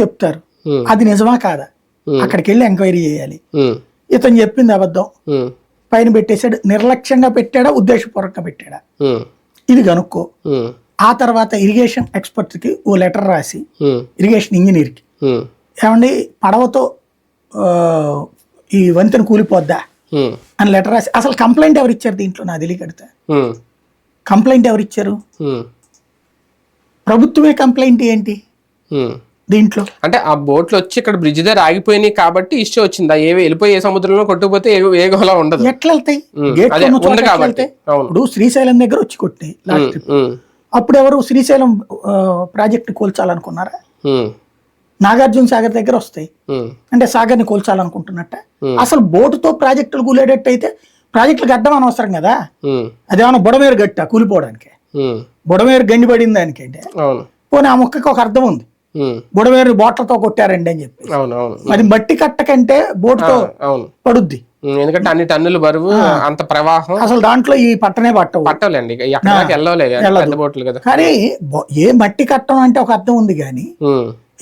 చెప్తారు. అది నిజమా కాదా? అక్కడికి వెళ్ళి ఎంక్వైరీ చేయాలి. ఇతను చెప్పింది అబద్ధం. పైన పెట్టేశాడు నిర్లక్ష్యంగా పెట్టాడా ఉద్దేశపూర్వకంగా పెట్టాడా? ఇది కనుక్కో ఆ తర్వాత ఇరిగేషన్ ఎక్స్పర్ట్కి ఓ లెటర్ రాసి ఇరిగేషన్ ఇంజనీర్కి. ఉమ్, ఏమండి పడవతో ఈ వంతెన కూలిపోద్దా? అని లెటర్ రాసి అసలు కంప్లైంట్ ఎవరు ఇచ్చారు దీంట్లో? నా తెలియకడితే కంప్లైంట్ ఎవరు ఇచ్చారు? ప్రభుత్వమే కంప్లైంట్ ఏంటి. దీంట్లో? అంటే ఆ బోట్లు వచ్చి ఇక్కడ బ్రిడ్జ్ దగ్గర ఆగిపోయినాయి కాబట్టి ఇష్యూ వచ్చింది. ఏ వెళ్ళిపోయి ఏ సముద్రంలో కొట్టుకుపోతే ఏ గోళ ఉండదు. ఎట్లా వెళ్తాయి. ఇప్పుడు శ్రీశైలం దగ్గర వచ్చి కొట్టినాయి అప్పుడు ఎవరు శ్రీశైలం ప్రాజెక్ట్ కూల్చాలనుకున్నారా? నాగార్జున సాగర్ దగ్గర వస్తాయి. అంటే సాగర్ని కూల్చాలనుకుంటున్నట్ట. అసలు బోటుతో ప్రాజెక్టులు కూలేటట్టు అయితే ప్రాజెక్టులు గడ్డం అనవసరం కదా? అదేమన్నా బుడమేరు గట్ట కూలిపోవడానికి? బుడమేరు గండి పడింది దానికంటే అవును. పోనీ ఆ మొక్కకి ఒక అర్థం ఉంది. ఉమ్, బుడమేరు బోట్లతో కొట్టారండి అని చెప్పి అవును అవును. అది మట్టి కట్ట కంటే బోటుతో పడుద్ది. ఎందుకంటే అన్ని టన్నులు బరువు అంత ప్రవాహం. అసలు దాంట్లో ఈ పట్టనే పట్టవు. దాకా వెళ్ళలేదు కదా. కానీ ఏ మట్టి కట్టడం అంటే ఒక అర్థం ఉంది కానీ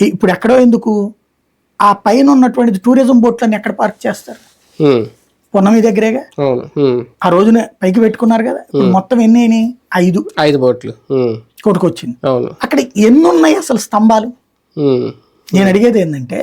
ఇప్పుడు ఎక్కడో ఎందుకు ఆ పైన ఉన్నటువంటి టూరిజం బోట్లన్నీ ఎక్కడ పార్క్ చేస్తారు? ఉమ్, పొన్నమి దగ్గరేగా? ఆ రోజున పైకి పెట్టుకున్నారు కదా? మొత్తం ఎన్ని అయినాయి? ఐదు. ఐదు బోట్లు కొట్టుకొచ్చింది అక్కడ ఎన్ని ఉన్నాయి అసలు స్తంభాలు? నేను అడిగేది ఏంటంటే